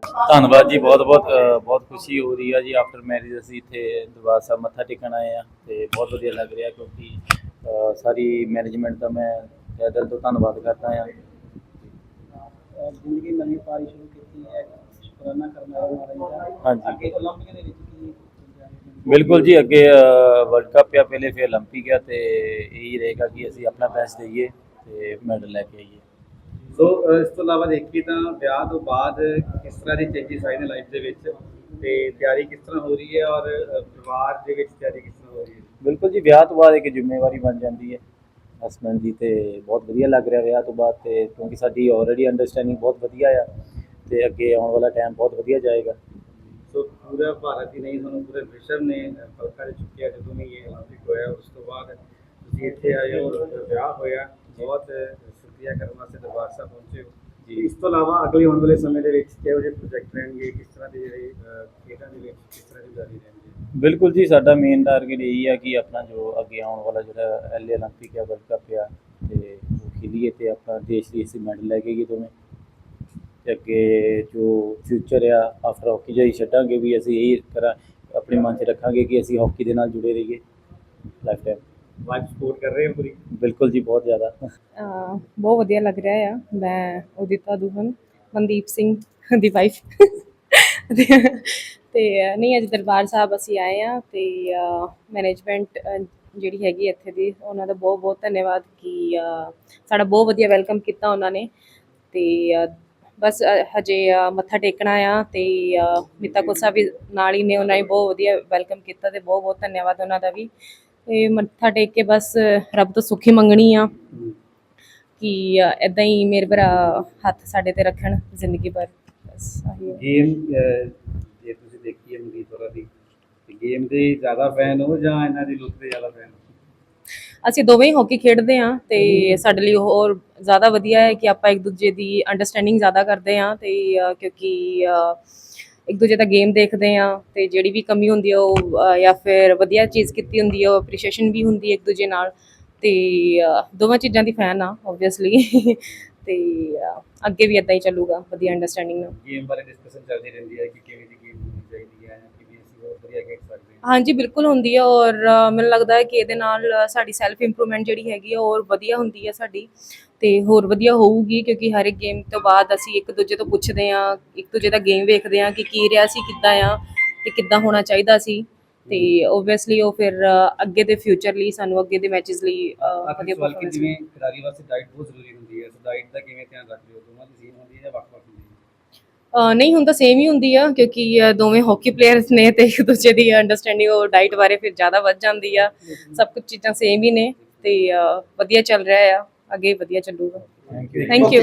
ਧੰਨਵਾਦ ਜੀ ਬਹੁਤ ਬਹੁਤ ਅ, ਬਹੁਤ ਖੁਸ਼ੀ ਹੋ ਰਹੀ ਹੈ ਜੀ ਆਫਟਰ ਮੈਰਿਜ ਅਸੀਂ ਇੱਥੇ ਦਰਬਾਰ ਸਾਹਿਬ ਮੱਥਾ ਟੇਕਣ ਆਏ ਆ ਤੇ ਬਹੁਤ ਵਧੀਆ ਲੱਗ ਰਿਹਾ ਕਿਉਂਕਿ ਅ, ਸਾਰੀ ਮੈਨੇਜਮੈਂਟ ਦਾ ਮੈਂ ਤਹਿ ਦਿਲ ਤੋਂ ਧੰਨਵਾਦ ਕਰਦਾ ਆ ਜ਼ਿੰਦਗੀ ਨਵੀਂ ਪਾਰੀ ਸ਼ੁਰੂ ਕੀਤੀ ਹੈ ਸ਼ੁਕਰਾਨਾ ਕਰਨਾ ਹੈ ਮਹਾਰਾਜ ਦਾ ਹਾਂਜੀ। ਅੱਗੇ 올림픽 ਦੇ ਵਿੱਚ ਕੀ ਬਿਲਕੁਲ ਜੀ ਅੱਗੇ ਵਰਲਡ ਕੱਪ ਆ ਪਹਿਲੇ ਫਿਰ 올림픽 ਆ ਤੇ ਇਹੀ ਰਹੇਗਾ ਕਿ ਅਸੀਂ ਆਪਣਾ ਬੈਸਟ ਦੇਈਏ ਤੇ ਮੈਡਲ ਲੈ ਕੇ ਆਈਏ ਸੋ ਅ, ਇਸ ਤੋਂ ਇਲਾਵਾ ਦੇਖੀਏ ਤਾਂ ਵਿਆਹ ਤੋਂ ਬਾਅਦ ਕਿਸ ਤਰ੍ਹਾਂ ਦੀ ਚੇਂਜਸ ਆਏ ਨੇ ਲਾਈਫ ਦੇ ਵਿੱਚ ਤੇ ਤਿਆਰੀ ਕਿਸ ਤਰ੍ਹਾਂ ਹੋ ਰਹੀ ਹੈ ਔਰ ਅ, ਪਰਿਵਾਰ ਦੇ ਵਿੱਚ ਤਿਆਰੀ ਕਿਸ ਤਰ੍ਹਾਂ ਹੋ ਰਹੀ ਹੈ ਬਿਲਕੁਲ ਜੀ ਵਿਆਹ ਤੋਂ ਬਾਅਦ ਇੱਕ ਜ਼ਿੰਮੇਵਾਰੀ ਬਣ ਜਾਂਦੀ ਹੈ ਹਸਬੈਂਡ ਦੀ ਤੇ ਬਹੁਤ ਵਧੀਆ ਲੱਗ ਰਿਹਾ ਵਿਆਹ ਤੋਂ ਬਾਅਦ ਤੇ ਕਿਉਂਕਿ ਸਾਡੀ ਆਲਰੇਡੀ ਅੰਡਰਸਟੈਂਡਿੰਗ ਬਹੁਤ ਵਧੀਆ ਆ ਤੇ ਅੱਗੇ ਆਉਣ ਵਾਲਾ ਟਾਈਮ ਬਹੁਤ ਵਧੀਆ ਜਾਏਗਾ ਸੋ ਪੂਰਾ ਭਾਰਤ ਹੀ ਨਹੀਂ ਤੁਹਾਨੂੰ ਪੂਰੇ ਵਿਸ਼ਵ ਨੇ ਪਲਕਾਂ ਦੇ ਚੁੱਕਿਆ ਜਦੋਂ ਵੀ ਇਹ 올림픽 ਹੋਇਆ ਉਸ ਤੋਂ ਬਾਅਦ ਤੁਸੀਂ ਇੱਥੇ ਆਏ ਹੋ ਔਰ ਵਿਆਹ ਹੋਇਆ ਬਹੁਤ ਸ਼ੁਕਰੀਆ ਕਰਨ ਵਾਸਤੇ ਦਰਬਾਰ ਸਾਹਿਬ ਪਹੁੰਚੇ ਹੋ ਜੀ ਇਸ ਤੋਂ ਇਲਾਵਾ ਅਗਲੇ ਆਉਣ ਵਾਲੇ ਸਮੇਂ ਦੇ ਵਿੱਚ ਕਿਹੋ ਜਿਹੇ ਪ੍ਰੋਜੈਕਟ ਰਹਿਣਗੇ ਕਿਸ ਤਰ੍ਹਾਂ ਦੇ ਜਿਹੜੇ ਅ, ਖੇਡਾਂ ਦੇ ਵਿੱਚ ਕਿਸ ਤਰ੍ਹਾਂ ਦੀ ਜਾਰੀ ਰਹਿਣਗੇ ਬਿਲਕੁਲ ਜੀ ਸਾਡਾ ਮੇਨ ਟਾਰਗੇਟ ਇਹੀ ਆ ਕਿ ਆਪਣਾ ਜੋ ਅੱਗੇ ਆਉਣ ਵਾਲਾ ਜਿਹੜਾ ਐਲਏ 올림픽 ਆ ਵਰਲਡ ਕੱਪ ਆ ਤੇ ਉਹ ਖੇਲੀਏ ਤੇ ਆਪਣਾ ਦੇਸ਼ ਦੀ ਅਸੀਂ ਮੈਡਲ ਲੈ ਕੇ ਗਏ ਦੋਵੇਂ ਤੇ ਅੱਗੇ ਜੋ ਫਿਊਚਰ ਆ ਆਫਟਰ ਹਾਕੀ ਜਿਹੜੀ ਛੱਡਾਂਗੇ ਵੀ ਅਸੀਂ ਇਹ ਕਰਾਂ ਆਪਣੇ ਮਨ 'ਚ ਰੱਖਾਂਗੇ ਕਿ ਅਸੀਂ ਹਾਕੀ ਦੇ ਨਾਲ ਜੁੜੇ ਰਹੀਏ ਲਾਈਫ ਟਾਈਮ ਵਾਈਫ ਸਪੋਰਟ ਕਰ ਰਹੇ ਹੋ ਪੂਰੀ? ਬਿਲਕੁਲ ਜੀ ਬਹੁਤ ਜ਼ਿਆਦਾ। ਬਹੁਤ ਵਧੀਆ ਲੱਗ ਰਿਹਾ ਆ। ਮੈਂ ਉਦਿਤਾ ਦੁਹਨ ਮਨਦੀਪ ਸਿੰਘ ਦੀ ਵਾਈਫ ਤੇ ਨਹੀਂ ਅੱਜ ਦਰਬਾਰ ਸਾਹਿਬ ਅਸੀਂ ਆਏ ਆ ਤੇ ਮੈਨੇਜਮੈਂਟ ਜਿਹੜੀ ਹੈਗੀ ਇੱਥੇ ਦੀ ਉਹਨਾਂ ਦਾ ਬਹੁਤ ਬਹੁਤ ਧੰਨਵਾਦ ਕਿ ਸਾਡਾ ਬਹੁਤ ਵਧੀਆ ਵੈਲਕਮ ਕੀਤਾ ਉਹਨਾਂ ਨੇ। ਤੇ ਬਸ ਹਜੇ ਮੱਥਾ ਟੇਕਣਾ ਆ ਤੇ ਮਿਤਾ ਕੋਸਾ ਵੀ ਨਾਲ ਹੀ ਨੇ ਉਹਨਾਂ ਨੇ ਬਹੁਤ ਵਧੀਆ ਵੈਲਕਮ ਕੀਤਾ ਤੇ ਬਹੁਤ ਬਹੁਤ ਧੰਨਵਾਦ ਉਹਨਾਂ ਦਾ ਵੀ। ਤੇ ਮੱਥਾ ਟੇਕ ਕੇ ਬਸ ਰੱਬ ਤੋਂ ਸੁਖੀ ਮੰਗਣੀ ਆ ਕਿ ਇਦਾਂ ਹੀ ਮੇਰੇ ਭਰਾ ਹੱਥ ਸਾਡੇ ਤੇ ਰੱਖਣ ਜ਼ਿੰਦਗੀ ਭਰ। ਬਸ ਆਹੀ ਹੈ। ਗੇਮ ਜੇ ਤੁਸੀਂ ਦੇਖੀ ਹੈ ਮਨਦੀਪ ਹੋਰਾਂ ਦੀ ਤੇ ਗੇਮ ਦੇ ਜ਼ਿਆਦਾ ਫੈਨ ਹੋ ਜਾਂ ਇਹਨਾਂ ਦੀ ਲੁੱਕ ਦੇ ਜ਼ਿਆਦਾ ਫੈਨ ਹੋ? ਅਸੀਂ ਦੋਵੇਂ ਹੀ ਹਾਕੀ ਖੇਡਦੇ ਹਾਂ ਤੇ ਸਾਡੇ ਲਈ ਹੋਰ ਜ਼ਿਆਦਾ ਵਧੀਆ ਹੈ ਕਿ ਆਪਾਂ ਇੱਕ ਦੂਜੇ ਦੀ ਅੰਡਰਸਟੈਂਡਿੰਗ ਜ਼ਿਆਦਾ ਕਰਦੇ ਹਾਂ ਤੇ ਕਿਉਂਕਿ ਇੱਕ ਦੂਜੇ ਦਾ ਗੇਮ ਦੇਖਦੇ ਹਾਂ ਤੇ ਜਿਹੜੀ ਵੀ ਕਮੀ ਹੁੰਦੀ ਆ ਉਹ ਜਾਂ ਫਿਰ ਵਧੀਆ ਚੀਜ਼ ਕੀਤੀ ਹੁੰਦੀ ਆ, ਉਹ ਅਪਰੀਸ਼ੀਏਸ਼ਨ ਵੀ ਹੁੰਦੀ ਹੈ ਇੱਕ ਦੂਜੇ ਨਾਲ। ਤੇ ਦੋਵਾਂ ਚੀਜ਼ਾਂ ਦੀ ਫੈਨ ਆ ਆਬਵੀਅਸਲੀ ਤੇ ਅੱਗੇ ਵੀ ਇਦਾਂ ਹੀ ਚੱਲੂਗਾ, ਵਧੀਆ ਅੰਡਰਸਟੈਂਡਿੰਗ ਨਾਲ। ਗੇਮ ਬਾਰੇ ਡਿਸਕਸ਼ਨ ਚੱਲਦੀ ਰਹਿੰਦੀ ਹੈ ਕਿ ਕਿਵੇਂ ਦੀ ਗੇਮ ਹੋਣੀ ਚਾਹੀਦੀ ਹੈ ਹਾਂਜੀ ਬਿਲਕੁਲ ਹੁੰਦੀ ਹੈ ਔਰ ਮੈਨੂੰ ਲੱਗਦਾ ਹੈ ਕਿ ਇਹਦੇ ਨਾਲ ਸਾਡੀ ਸੈਲਫ ਇੰਪਰੂਵਮੈਂਟ ਜਿਹੜੀ ਹੈਗੀ ਹੈ ਹੋਰ ਵਧੀਆ ਹੁੰਦੀ ਹੈ ਸਾਡੀ ਤੇ ਹੋਰ ਵਧੀਆ ਹੋਊਗੀ ਕਿਉਂਕਿ ਹਰ ਇੱਕ ਗੇਮ ਤੋਂ ਬਾਅਦ ਅਸੀਂ ਇੱਕ ਦੂਜੇ ਤੋਂ ਪੁੱਛਦੇ ਹਾਂ ਇੱਕ ਦੂਜੇ ਦਾ ਗੇਮ ਵੇਖਦੇ ਹਾਂ ਕਿ ਕੀ ਰਿਹਾ ਸੀ ਕਿੱਦਾਂ ਆ ਤੇ ਕਿੱਦਾਂ ਹੋਣਾ ਚਾਹੀਦਾ ਸੀ ਤੇ ਓਬਵੀਅਸਲੀ ਉਹ ਫਿਰ ਅੱਗੇ ਦੇ ਫਿਊਚਰ ਲਈ ਸਾਨੂੰ ਅੱਗੇ ਦੇ ਮੈਚਸ ਲਈ ਅ, ਆਖਰੀ ਵਧੀਆ ਸਵਾਲ ਕਿ performance ਜਿਵੇਂ ਖਿਡਾਰੀ ਵਾਸਤੇ ਡਾਈਟ ਬਹੁਤ ਜ਼ਰੂਰੀ ਹੁੰਦੀ ਹੈ ਸੋ ਡਾਈਟ ਦਾ ਕਿਵੇਂ ਧਿਆਨ ਰੱਖਦੇ ਹੋ? ਦੋਵਾਂ ਦੀ ਸੇਮ ਹੁੰਦੀ ਹੈ ਜਾਂ ਹੁੰਦੀ ਨਹੀਂ ਤਾਂ ਸੇਮ ਹੀ ਹੁੰਦੀ ਆ ਕਿਉਂਕਿ ਦੋਵੇਂ ਹਾਕੀ ਪਲੇਅਰਸ ਨੇ ਤੇ ਇੱਕ ਦੂਜੇ ਦੀ ਅੰਡਰਸਟੈਂਡਿੰਗ ਉਹ ਡਾਈਟ ਬਾਰੇ ਫਿਰ ਜ਼ਿਆਦਾ ਵੱਧ ਜਾਂਦੀ ਆ। ਸਭ ਕੁਝ ਚੀਜ਼ਾਂ ਸੇਮ ਹੀ ਨੇ ਤੇ ਵਧੀਆ ਚੱਲ ਰਿਹਾ ਆ ਅੱਗੇ ਵਧੀਆ ਚੱਲੂਗਾ। Thank you